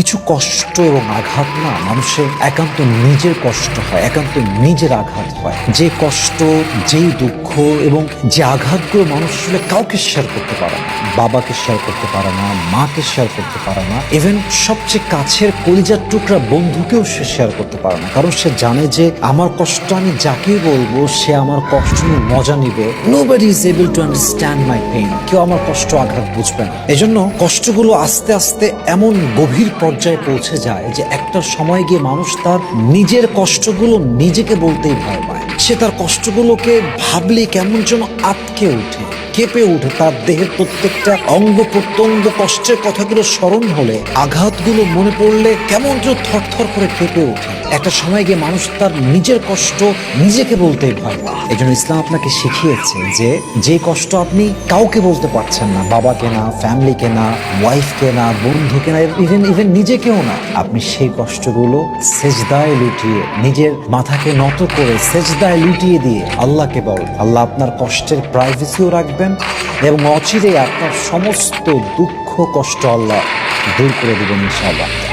কিছু কষ্ট এবং আঘাত না, মানুষের একান্ত নিজের কষ্ট হয়, একান্ত নিজের আঘাত হয়। যে কষ্ট, যেই দুঃখ এবং যে আঘাতগুলো মানুষ আসলে কাউকে শেয়ার করতে পারে না, বাবাকে শেয়ার করতে পারে না, মাকে শেয়ার করতে পারে না ইভেন সবচেয়ে কাছের কলিজার টুকরা বন্ধুকেও সে শেয়ার করতে পারে না। কারণ সে জানে যে আমার কষ্ট আমি যাকে বলব, সে আমার কষ্ট নিয়ে মজা নিবে। Nobody is able to understand my pain কেউ আমার কষ্ট, আঘাত বুঝবে না। এজন্য কষ্টগুলো আস্তে আস্তে এমন গভীর পর্যায়ে পৌঁছে যায় যে একটা সময় গিয়ে মানুষ তার নিজের কষ্টগুলো নিজেকে বলতেই ভয় পায়। সে তার কষ্টগুলোকে ভাবলে কেমন যেন আটকে ওঠে। কেঁপে ওঠে তার দেহের প্রত্যেকটা অঙ্গ প্রত্যঙ্গ কষ্টের কথাগুলো স্মরণ হলে আঘাতগুলো মনে পড়লে কেমন যেন থরথর করে কেঁপে ওঠে। একটা সময় গিয়ে মানুষ তার নিজের কষ্ট নিজেকে বলতে ভয় এই জন্য ইসলাম আপনাকে শিখিয়েছে যে যে কষ্ট আপনি কাউকে বলতে পারছেন না, বাবাকে না, ফ্যামিলিকে না, ওয়াইফকে না, বন্ধুকে না ইভেন ইভেন নিজেকেও না। আপনি সেই কষ্টগুলো সেজদায় লুটিয়ে, নিজের মাথাকে নত করে সেজদায় লুটিয়ে দিয়ে আল্লাহকে বল। আল্লাহ আপনার কষ্টের প্রাইভেসিও রাখবেন এবং অচিরে আপনার সমস্ত দুঃখ কষ্ট আল্লাহ দূর করে দেবেন ইনশাআল্লাহ।